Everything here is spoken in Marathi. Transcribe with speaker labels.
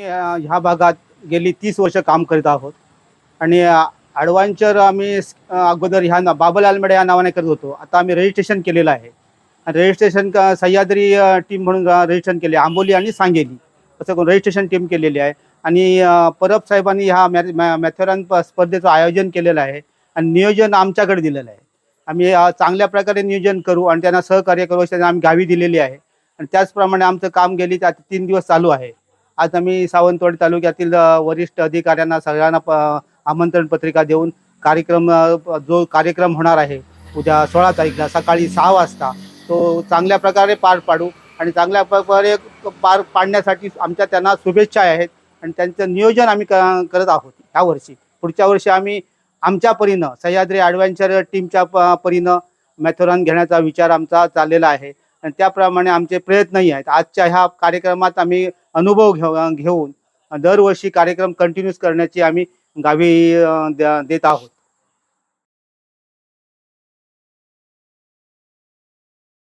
Speaker 1: ह्या भागात गेली तीस वर्ष काम करीत आहोत. आणि ॲडव्हेंचर ॲडव्हान्चर आम्ही अगोदर ह्या ना बाबल आलमेडे या नावाने करत होतो. आता आम्ही रजिस्ट्रेशन केलेलं आहे. आणि रजिस्ट्रेशन सह्याद्री टीम म्हणून रजिस्ट्रेशन केले. आंबोली आणि सांगेली. असं करून रजिस्ट्रेशन टीम केलेली आहे. आणि परब साहेबांनी ह्या मॅ मॅ- मॅथेरॉन प- स्पर्धेचं आयोजन केलेलं आहे. आणि नियोजन आमच्याकडे दिलेलं आहे. आम्ही चांगल्या प्रकारे नियोजन करू आणि त्यांना सहकार्य करू अशी त्यांना आम्ही गावी दिलेली आहे. आणि त्याचप्रमाणे आमचं काम गेली त्या तीन दिवस चालू आहे. आज आम्ही सावंतवाडी तालुक्यातील वरिष्ठ अधिकाऱ्यांना सगळ्यांना प आमंत्रण पत्रिका देऊन कार्यक्रम जो कार्यक्रम होणार आहे उद्या सोळा तारीखला सकाळी सहा वाजता तो चांगल्या प्रकारे पार पाडू आणि चांगल्या प्रकारे पार पाडण्यासाठी आमच्या त्यांना शुभेच्छा आहेत आणि त्यांचं नियोजन आम्ही क- करत आहोत ह्या वर्षी पुढच्या वर्षी आम्ही आमच्या परीनं सह्याद्री ॲडव्हेंचर टीमच्या प परीनं मॅथोरॉन घेण्याचा विचार आमचा चाललेला आहे. आणि त्याप्रमाणे आमचे प्रयत्नही आहेत. आजच्या ह्या कार्यक्रमात आम्ही अनुभव घेऊ घेऊन दरवर्षी कार्यक्रम कंटिन्यूस करण्याची आम्ही गावी देत आहोत.